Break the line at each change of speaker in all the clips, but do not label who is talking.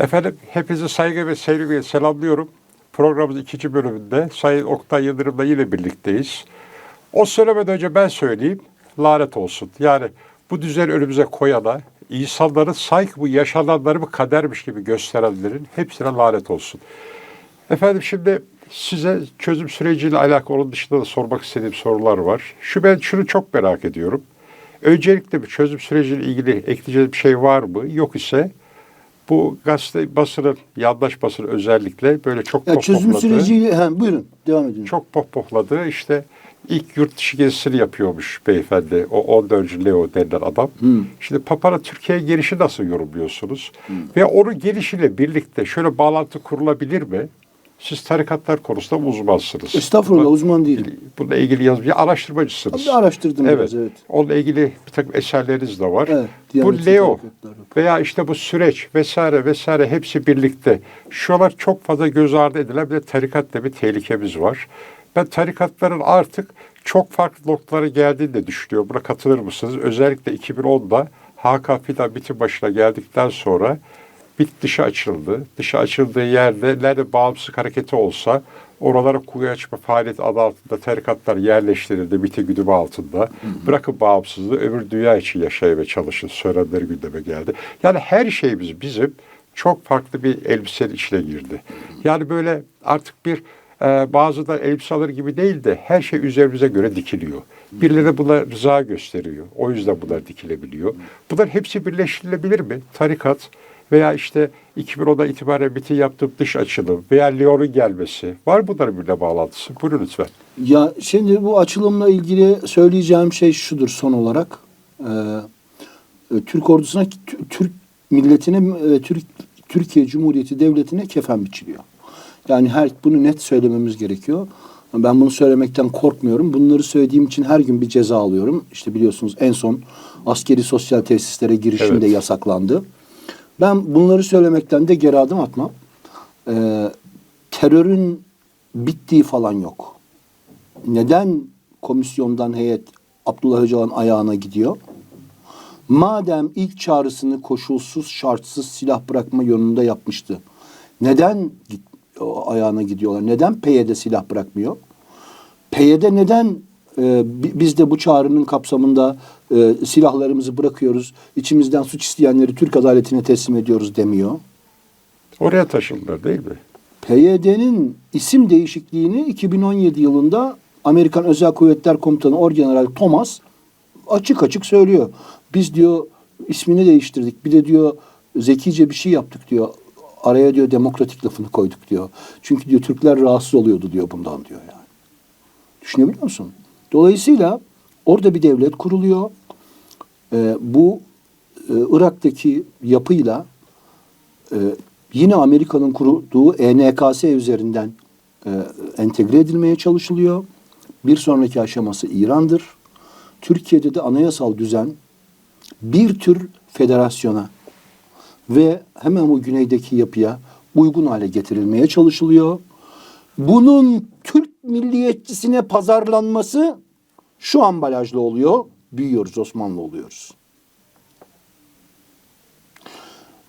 Efendim hepinizi saygı ve sevgiyle selamlıyorum. Programımızın ikinci bölümünde Sayın Oktay Yıldırım'la yine birlikteyiz. O söylemeden önce ben söyleyeyim. Lanet olsun. Yani bu düzen önümüze koyana, insanların sanki bu yaşananları bir kadermiş gibi gösterenlerin hepsine lanet olsun. Efendim şimdi size çözüm süreciyle alakalı onun dışında da sormak istediğim sorular var. Şu ben şunu çok merak ediyorum. Öncelikle bir çözüm süreciyle ilgili ekleyeceğim bir şey var mı? Yok ise bu gazete basının, yandaş basın özellikle böyle çok
Ya çözüm süreci he, buyurun devam edin.
çok pohpohladığı işte ilk yurt dışı gezisini yapıyormuş beyefendi. O 14. Leo denilen adam. Şimdi Papa'nın Türkiye'ye gelişi nasıl yorumluyorsunuz? Ve onun gelişiyle birlikte şöyle bağlantı kurulabilir mi? Siz tarikatlar konusunda uzmansınız.
Estağfurullah
Bununla-
uzman değilim.
Bununla ilgili yazmış, bir araştırmacısınız.
Bir araştırdım
Evet.
biraz evet.
Onunla ilgili bir takım eserleriniz de var.
Evet,
bu Leo veya işte bu süreç vesaire vesaire hepsi birlikte. Şuralar çok fazla göz ardı edilen bir de tarikatta bir tehlikemiz var. Ben tarikatların artık çok farklı noktalara geldiğini de düşünüyorum. Buna katılır mısınız? Özellikle 2010'da Hakan Fidan bitim başına geldikten sonra bit dışı açıldı. Dışı açıldığı yerde nerede bağımsızlık hareketi olsa oralara kuyu açma faaliyeti adı altında tarikatlar yerleştirildi biti güdümü altında. Bırakın bağımsızlığı öbür dünya için yaşayın ve çalışın söylemleri gündeme geldi. Yani her şeyimiz bizim çok farklı bir elbisenin içine girdi. Yani böyle artık bir e, bazı da elbise alır gibi değil de her şey üzerimize göre dikiliyor. Birileri buna rıza gösteriyor. O yüzden bunlar dikilebiliyor. Bunlar hepsi birleştirilebilir mi? Tarikat veya işte 2010'da itibaren bitin yaptığım dış açılım veya Lyon'un gelmesi. Var bunların birbirine bağlantısı? Buyurun lütfen.
Ya şimdi bu açılımla ilgili söyleyeceğim şey şudur son olarak. Ee, Türk ordusuna, Tü- Türk milletine, e, Türk Türkiye Cumhuriyeti Devleti'ne kefen biçiliyor. Yani her bunu net söylememiz gerekiyor. Ben bunu söylemekten korkmuyorum. Bunları söylediğim için her gün bir ceza alıyorum. İşte biliyorsunuz en son askeri sosyal tesislere girişimde
Evet.
yasaklandı. Ben bunları söylemekten de geri adım atmam. Ee, terörün bittiği falan yok. Neden komisyondan heyet Abdullah Öcalan ayağına gidiyor? Madem ilk çağrısını koşulsuz şartsız silah bırakma yönünde yapmıştı. Neden ayağına gidiyorlar? Neden PYD silah bırakmıyor? PYD neden e, bi- biz de bu çağrının kapsamında e, silahlarımızı bırakıyoruz, içimizden suç isteyenleri Türk adaletine teslim ediyoruz demiyor?
Oraya taşındılar değil mi?
PYD'nin isim değişikliğini 2017 yılında Amerikan Özel Kuvvetler Komutanı Orgeneral Thomas açık açık söylüyor. Biz diyor ismini değiştirdik. Bir de diyor zekice bir şey yaptık diyor. Araya diyor demokratik lafını koyduk diyor. Çünkü diyor Türkler rahatsız oluyordu diyor bundan diyor yani. Düşünebiliyor musun? Dolayısıyla orada bir devlet kuruluyor. Ee, bu e, Irak'taki yapıyla e, yine Amerika'nın kurduğu ENKS üzerinden e, entegre edilmeye çalışılıyor. Bir sonraki aşaması İran'dır. Türkiye'de de anayasal düzen bir tür federasyona ve hemen bu güneydeki yapıya uygun hale getirilmeye çalışılıyor. Bunun Türk milliyetçisine pazarlanması şu ambalajlı oluyor. Büyüyoruz, Osmanlı oluyoruz.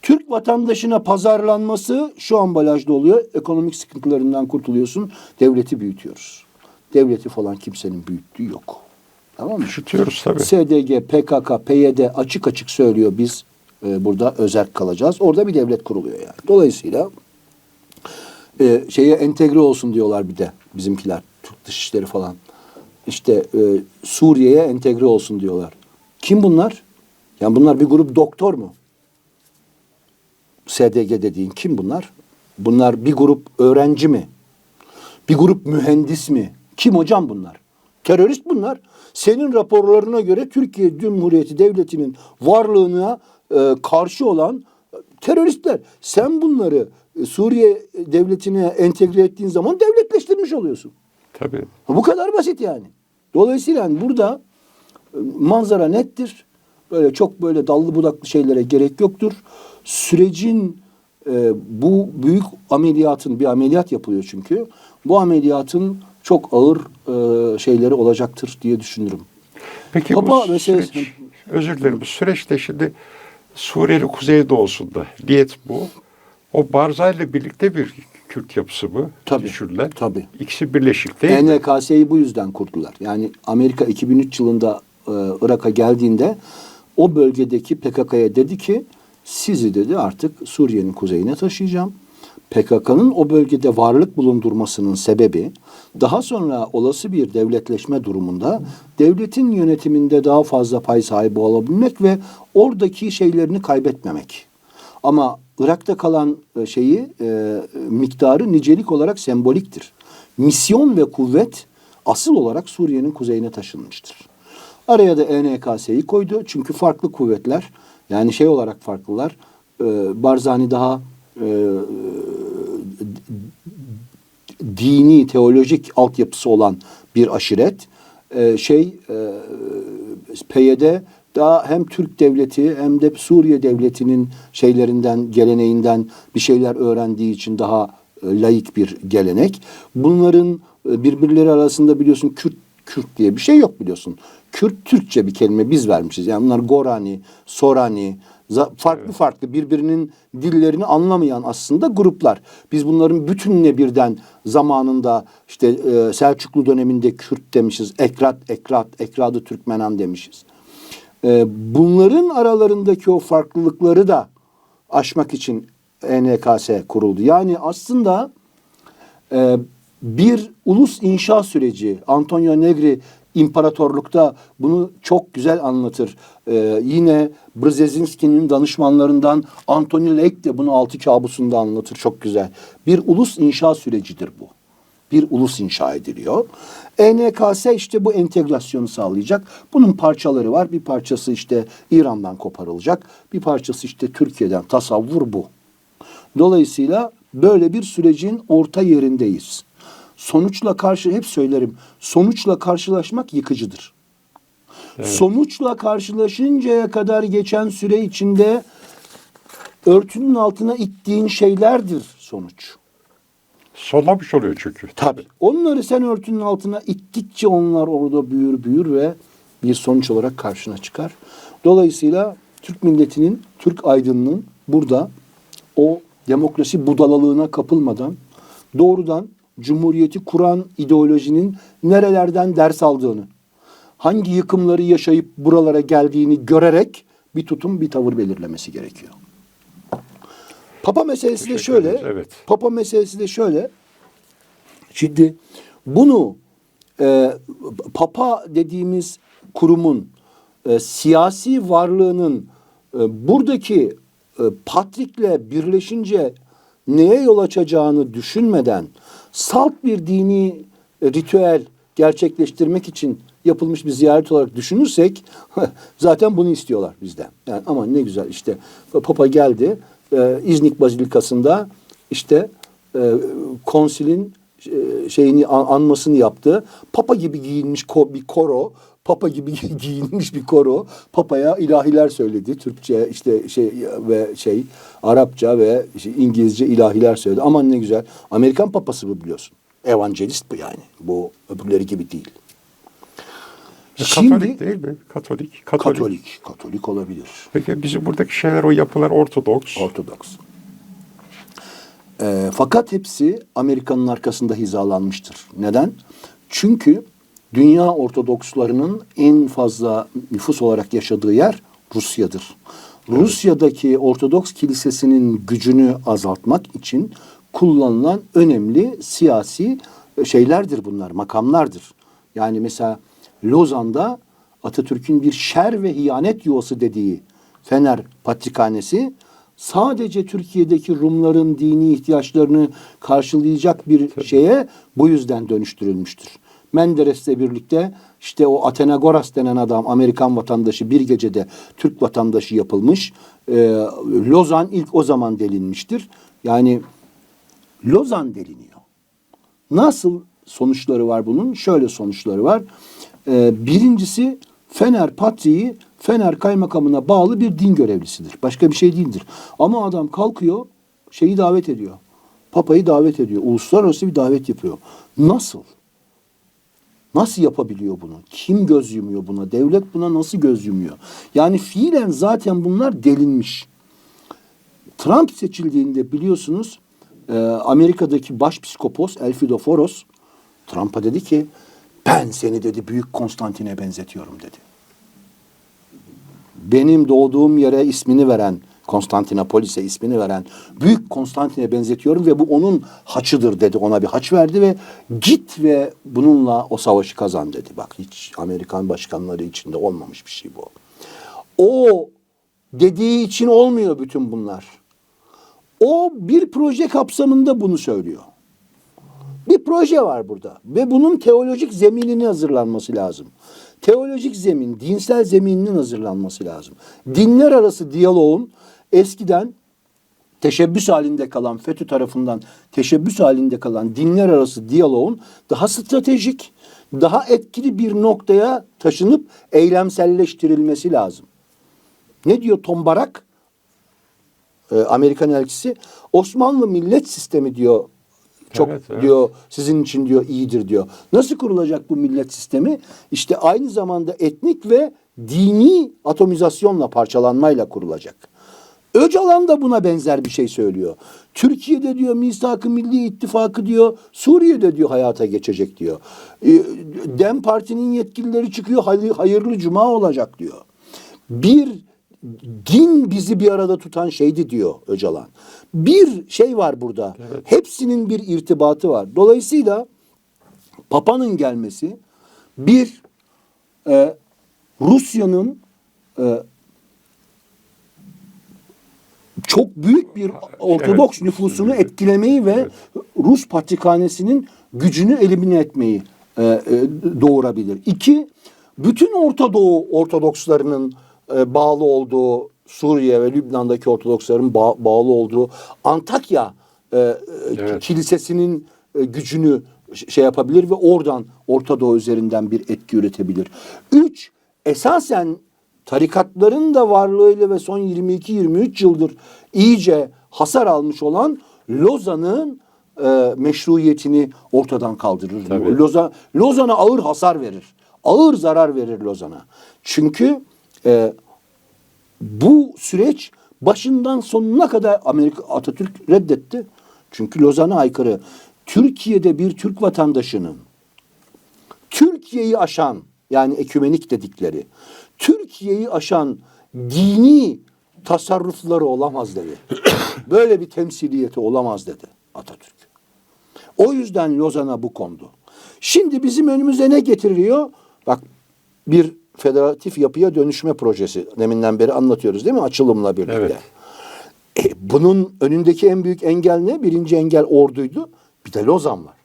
Türk vatandaşına pazarlanması şu ambalajda oluyor. Ekonomik sıkıntılarından kurtuluyorsun. Devleti büyütüyoruz. Devleti falan kimsenin büyüttüğü yok. Tamam mı?
Üşütüyoruz tabii.
SDG, PKK, PYD açık açık söylüyor biz e, burada özerk kalacağız. Orada bir devlet kuruluyor yani. Dolayısıyla e, şeye entegre olsun diyorlar bir de bizimkiler. Türk Dışişleri falan. İşte e, Suriye'ye entegre olsun diyorlar. Kim bunlar? Yani bunlar bir grup doktor mu? SDG dediğin kim bunlar? Bunlar bir grup öğrenci mi? Bir grup mühendis mi? Kim hocam bunlar? Terörist bunlar. Senin raporlarına göre Türkiye Cumhuriyeti Devleti'nin varlığına e, karşı olan e, teröristler. Sen bunları e, Suriye devletine entegre ettiğin zaman devletleştirmiş oluyorsun.
Tabii.
Bu kadar basit yani. Dolayısıyla yani burada e, manzara nettir. Böyle çok böyle dallı budaklı şeylere gerek yoktur. Sürecin e, bu büyük ameliyatın bir ameliyat yapılıyor çünkü. Bu ameliyatın çok ağır e, şeyleri olacaktır diye düşünürüm.
Peki
Papa
bu
meselesi-
süreç, özür dilerim bu süreçte şimdi Suriye'nin kuzeydoğusunda niyet bu. O Barzani'yle birlikte bir Kürt yapısı mı?
Tabii,
Düşünülen.
tabii.
İkisi birleşik değil?
NKS'yi bu yüzden kurdular. Yani Amerika 2003 yılında e, Irak'a geldiğinde o bölgedeki PKK'ya dedi ki sizi dedi artık Suriye'nin kuzeyine taşıyacağım. PKK'nın o bölgede varlık bulundurmasının sebebi daha sonra olası bir devletleşme durumunda devletin yönetiminde daha fazla pay sahibi olabilmek ve oradaki şeylerini kaybetmemek. Ama Irak'ta kalan e, şeyi e, miktarı nicelik olarak semboliktir. Misyon ve kuvvet asıl olarak Suriye'nin kuzeyine taşınmıştır. Araya da ENKS'yi koydu çünkü farklı kuvvetler yani şey olarak farklılar. E, Barzani daha e, dini, teolojik altyapısı olan bir aşiret. Ee, şey e, PYD daha hem Türk devleti hem de Suriye devletinin şeylerinden, geleneğinden bir şeyler öğrendiği için daha e, laik bir gelenek. Bunların e, birbirleri arasında biliyorsun Kürt Kürt diye bir şey yok biliyorsun. Kürt Türkçe bir kelime biz vermişiz. Yani bunlar Gorani, Sorani, farklı farklı birbirinin dillerini anlamayan aslında gruplar. Biz bunların bütününe birden zamanında işte e, Selçuklu döneminde Kürt demişiz. Ekrat, Ekrat, Ekradı Türkmenan demişiz. E, bunların aralarındaki o farklılıkları da aşmak için NKS kuruldu. Yani aslında e, bir ulus inşa süreci Antonio Negri İmparatorlukta bunu çok güzel anlatır. E, yine Brzezinski'nin danışmanlarından Anthony Lake de bunu altı kabusunda anlatır çok güzel. Bir ulus inşa sürecidir bu. Bir ulus inşa ediliyor. ENKS işte bu entegrasyonu sağlayacak. Bunun parçaları var. Bir parçası işte İran'dan koparılacak. Bir parçası işte Türkiye'den. Tasavvur bu. Dolayısıyla böyle bir sürecin orta yerindeyiz. Sonuçla karşı hep söylerim. Sonuçla karşılaşmak yıkıcıdır. Sonuçla karşılaşıncaya kadar geçen süre içinde örtünün altına ittiğin şeylerdir sonuç.
Sonlamış oluyor çünkü.
Tabii. Onları sen örtünün altına ittikçe onlar orada büyür büyür ve bir sonuç olarak karşına çıkar. Dolayısıyla Türk milletinin, Türk aydınının burada o demokrasi budalalığına kapılmadan doğrudan Cumhuriyeti kuran ideolojinin nerelerden ders aldığını, hangi yıkımları yaşayıp buralara geldiğini görerek bir tutum, bir tavır belirlemesi gerekiyor. Papa meselesi de şöyle.
evet.
Papa meselesi de şöyle. Şimdi bunu e, Papa dediğimiz kurumun e, siyasi varlığının e, buradaki e, Patrik'le birleşince neye yol açacağını düşünmeden salt bir dini e, ritüel gerçekleştirmek için yapılmış bir ziyaret olarak düşünürsek zaten bunu istiyorlar bizden. Yani ama ne güzel işte Papa geldi e, İznik Bazilikası'nda işte e, konsilin e, şeyini an- anmasını yaptı. Papa gibi giyinmiş ko- bir koro, Papa gibi giyinmiş bir koro, Papa'ya ilahiler söyledi. Türkçe işte şey ve şey Arapça ve işte İngilizce ilahiler söyledi. Aman ne güzel. Amerikan papası bu biliyorsun. Evangelist bu yani. Bu öbürleri gibi değil.
E, Katolik değil mi? Katolik. Katolik.
Katolik, Katolik olabilir.
Peki bizim buradaki şeyler o yapılar Ortodoks.
Ortodoks. Ee, fakat hepsi Amerika'nın arkasında hizalanmıştır. Neden? Çünkü dünya Ortodokslarının en fazla nüfus olarak yaşadığı yer Rusya'dır. Rusya'daki Ortodoks kilisesinin gücünü azaltmak için kullanılan önemli siyasi şeylerdir bunlar, makamlardır. Yani mesela Lozan'da Atatürk'ün bir şer ve hiyanet yuvası dediği Fener Patrikhanesi sadece Türkiye'deki Rumların dini ihtiyaçlarını karşılayacak bir şeye bu yüzden dönüştürülmüştür. Menderes'le birlikte işte o Atenagoras denen adam Amerikan vatandaşı bir gecede Türk vatandaşı yapılmış. Ee, Lozan ilk o zaman delinmiştir. Yani Lozan deliniyor. Nasıl sonuçları var bunun? Şöyle sonuçları var. Ee, birincisi Fener Patriği Fener kaymakamına bağlı bir din görevlisidir. Başka bir şey değildir. Ama adam kalkıyor şeyi davet ediyor. Papayı davet ediyor. Uluslararası bir davet yapıyor. Nasıl? Nasıl yapabiliyor bunu? Kim göz yumuyor buna? Devlet buna nasıl göz yumuyor? Yani fiilen zaten bunlar delinmiş. Trump seçildiğinde biliyorsunuz e, Amerika'daki başpiskopos Elfidoforos Trump'a dedi ki ben seni dedi büyük Konstantin'e benzetiyorum dedi. Benim doğduğum yere ismini veren Konstantinopolis'e ismini veren Büyük Konstantin'e benzetiyorum ve bu onun haçıdır dedi. Ona bir haç verdi ve git ve bununla o savaşı kazan dedi. Bak hiç Amerikan başkanları içinde olmamış bir şey bu. O dediği için olmuyor bütün bunlar. O bir proje kapsamında bunu söylüyor. Bir proje var burada ve bunun teolojik zemininin hazırlanması lazım. Teolojik zemin, dinsel zemininin hazırlanması lazım. Dinler arası diyaloğun eskiden teşebbüs halinde kalan, FETÖ tarafından teşebbüs halinde kalan dinler arası diyaloğun daha stratejik, daha etkili bir noktaya taşınıp eylemselleştirilmesi lazım. Ne diyor Tom Barak? Ee, Amerikan elçisi Osmanlı millet sistemi diyor çok
Evet, evet.
diyor sizin için diyor iyidir diyor. Nasıl kurulacak bu millet sistemi? İşte aynı zamanda etnik ve dini atomizasyonla parçalanmayla kurulacak. Öcalan da buna benzer bir şey söylüyor. Türkiye'de diyor misak-ı milli ittifakı diyor Suriye'de diyor hayata geçecek diyor. Ee, Dem Parti'nin yetkilileri çıkıyor hayırlı, hayırlı cuma olacak diyor. Bir din bizi bir arada tutan şeydi diyor Öcalan. Bir şey var burada. Hepsinin bir irtibatı var. Dolayısıyla Papa'nın gelmesi bir e, Rusya'nın e, çok büyük bir Ortodoks
Evet.
nüfusunu etkilemeyi ve Rus patrikhanesinin gücünü elimine etmeyi e, e, doğurabilir. İki, bütün Orta Doğu Ortodokslarının e, bağlı olduğu Suriye ve Lübnan'daki Ortodoksların ba- bağlı olduğu Antakya e, e,
Evet.
kilisesinin e, gücünü şey yapabilir ve oradan Orta Doğu üzerinden bir etki üretebilir. Üç, esasen tarikatların da varlığıyla ve son 22-23 yıldır iyice hasar almış olan Lozan'ın e, meşruiyetini ortadan kaldırır.
Tabii.
Lozan, Lozan'a ağır hasar verir. Ağır zarar verir Lozan'a. Çünkü e, bu süreç başından sonuna kadar Amerika Atatürk reddetti. Çünkü Lozan'a aykırı. Türkiye'de bir Türk vatandaşının Türkiye'yi aşan yani ekümenik dedikleri Türkiye'yi aşan dini tasarrufları olamaz dedi. Böyle bir temsiliyeti olamaz dedi Atatürk. O yüzden Lozan'a bu kondu. Şimdi bizim önümüze ne getiriliyor? Bak bir federatif yapıya dönüşme projesi. Deminden beri anlatıyoruz değil mi? Açılımla birlikte.
Evet.
E, bunun önündeki en büyük engel ne? Birinci engel orduydu. Bir de Lozan var.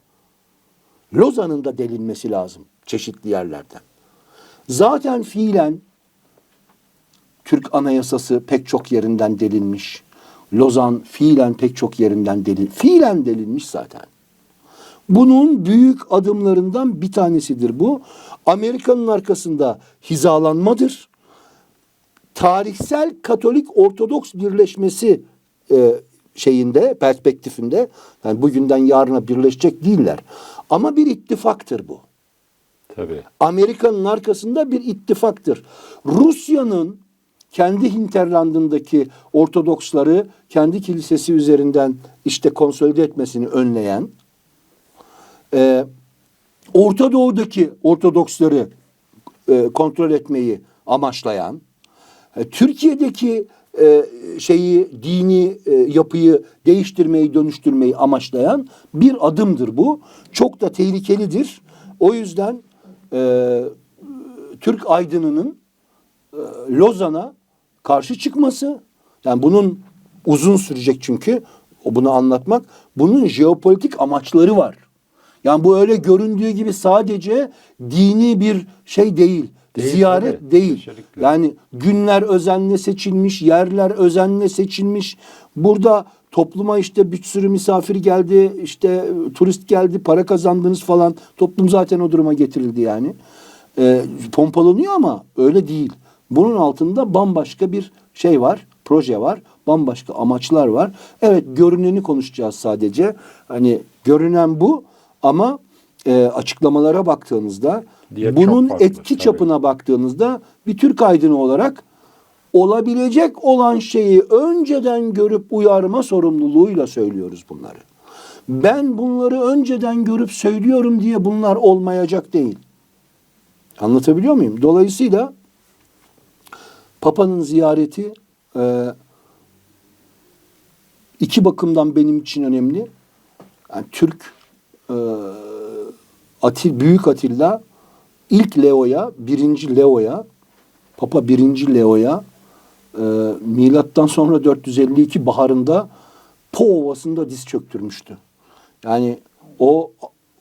Lozan'ın da delinmesi lazım çeşitli yerlerden. Zaten fiilen Türk Anayasası pek çok yerinden delinmiş. Lozan fiilen pek çok yerinden delin. Fiilen delinmiş zaten. Bunun büyük adımlarından bir tanesidir bu. Amerika'nın arkasında hizalanmadır. Tarihsel Katolik Ortodoks birleşmesi e, şeyinde, perspektifinde yani bugünden yarına birleşecek değiller. Ama bir ittifaktır bu.
Tabii.
Amerika'nın arkasında bir ittifaktır. Rusya'nın kendi hinterlandındaki Ortodoksları kendi kilisesi üzerinden işte konsolide etmesini önleyen, e, Orta Doğu'daki Ortodoksları e, kontrol etmeyi amaçlayan, e, Türkiye'deki e, şeyi dini e, yapıyı değiştirmeyi dönüştürmeyi amaçlayan bir adımdır bu. Çok da tehlikelidir. O yüzden e, Türk aydınının e, Lozan'a karşı çıkması yani bunun uzun sürecek çünkü bunu anlatmak bunun jeopolitik amaçları var. Yani bu öyle göründüğü gibi sadece dini bir şey değil.
Değil,
ziyaret
tabii.
değil.
Kesinlikle.
Yani günler özenle seçilmiş, yerler özenle seçilmiş. Burada topluma işte bir sürü misafir geldi, işte turist geldi, para kazandınız falan. Toplum zaten o duruma getirildi yani. Ee, pompalanıyor ama öyle değil. Bunun altında bambaşka bir şey var, proje var, bambaşka amaçlar var. Evet görüneni konuşacağız sadece. Hani görünen bu ama e, açıklamalara baktığınızda
Diğer
bunun
farklı,
etki
tabii.
çapına baktığınızda bir Türk aydını olarak olabilecek olan şeyi önceden görüp uyarma sorumluluğuyla söylüyoruz bunları. Ben bunları önceden görüp söylüyorum diye bunlar olmayacak değil. Anlatabiliyor muyum? Dolayısıyla Papa'nın ziyareti e, iki bakımdan benim için önemli. Yani Türk e, Atil, Büyük Atilla ilk Leo'ya, birinci Leo'ya, Papa birinci Leo'ya e, milattan sonra 452 baharında Po Ovası'nda diz çöktürmüştü. Yani o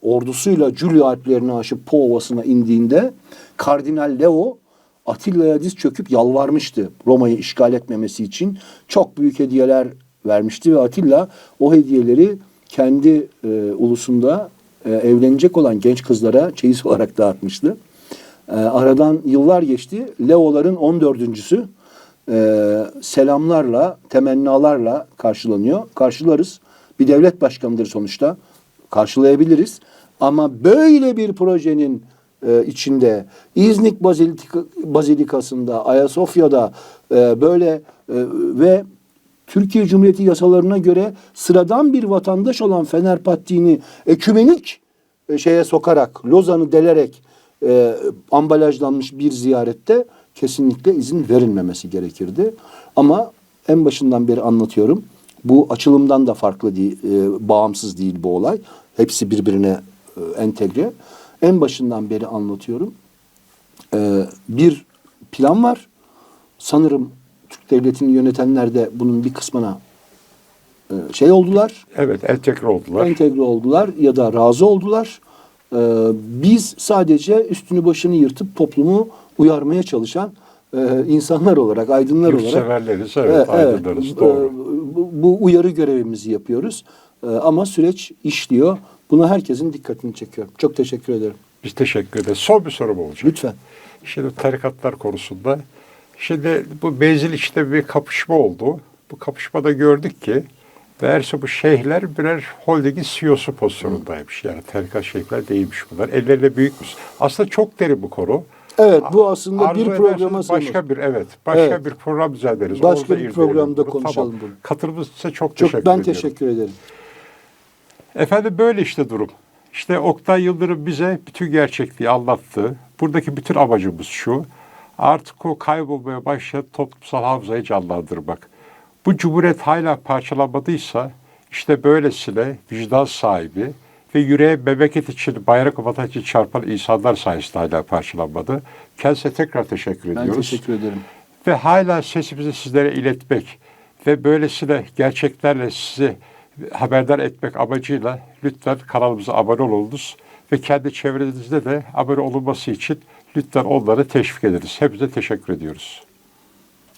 ordusuyla Giulio Alplerini aşıp Po Ovası'na indiğinde Kardinal Leo Atilla'ya diz çöküp yalvarmıştı Roma'yı işgal etmemesi için. Çok büyük hediyeler vermişti ve Atilla o hediyeleri kendi e, ulusunda e, evlenecek olan genç kızlara çeyiz olarak dağıtmıştı. E, aradan yıllar geçti. Leoların 14.sü e, selamlarla, temennalarla karşılanıyor. Karşılarız. Bir devlet başkanıdır sonuçta. Karşılayabiliriz. Ama böyle bir projenin e, içinde İznik Bazilika, Bazilikası'nda, Ayasofya'da e, böyle e, ve Türkiye Cumhuriyeti yasalarına göre sıradan bir vatandaş olan Fener Pattiğini ekümenik e, şeye sokarak, Lozan'ı delerek e, ambalajlanmış bir ziyarette kesinlikle izin verilmemesi gerekirdi. Ama en başından beri anlatıyorum. Bu açılımdan da farklı değil, e, bağımsız değil bu olay. Hepsi birbirine e, entegre. En başından beri anlatıyorum. E, bir plan var. Sanırım Devleti'ni yönetenler de bunun bir kısmına e, şey oldular
Evet, entegre oldular.
entegre oldular ya da razı oldular. Ee, biz sadece üstünü başını yırtıp toplumu uyarmaya çalışan e, insanlar olarak, aydınlar olarak
Yurtseverleriz,
e,
evet, aydınlarız. Doğru.
e, bu, bu uyarı görevimizi yapıyoruz. E, ama süreç işliyor. Buna herkesin dikkatini çekiyor. Çok teşekkür ederim.
Biz teşekkür ederiz. Son bir sorum olacak.
Lütfen.
Şimdi tarikatlar konusunda. Şimdi bu Benzil işte bir kapışma oldu. Bu kapışmada gördük ki meğerse bu şeyhler birer holdingin CEO'su pozisyonundaymış. Yani tarikat şeyhler değilmiş bunlar. Ellerinde büyükmüş. Aslında çok derin bu konu.
Evet bu aslında
Arzu
bir programa sığınır.
başka bir evet başka
Evet.
bir program düzenleriz.
Başka
Orada
bir programda
bunu.
konuşalım
Tamam.
bunu.
Katılımınız için çok,
Çok
teşekkür
ben
ediyorum.
teşekkür ederim.
Efendim böyle işte durum. İşte Oktay Yıldırım bize bütün gerçekliği anlattı. Buradaki bütün amacımız şu. Artık o kaybolmaya başlayan toplumsal hafızayı canlandırmak. Bu cumhuriyet hala parçalanmadıysa işte böylesine vicdan sahibi ve yüreğe memleket için, bayrak vatan için çarpan insanlar sayesinde hala parçalanmadı. Kendisine tekrar teşekkür
Ben
ediyoruz
teşekkür ederim.
ve hala sesimizi sizlere iletmek ve böylesine gerçeklerle sizi haberdar etmek amacıyla lütfen kanalımıza abone olunuz ve kendi çevrenizde de abone olunması için lütfen onları teşvik ediniz. Hepinize teşekkür ediyoruz.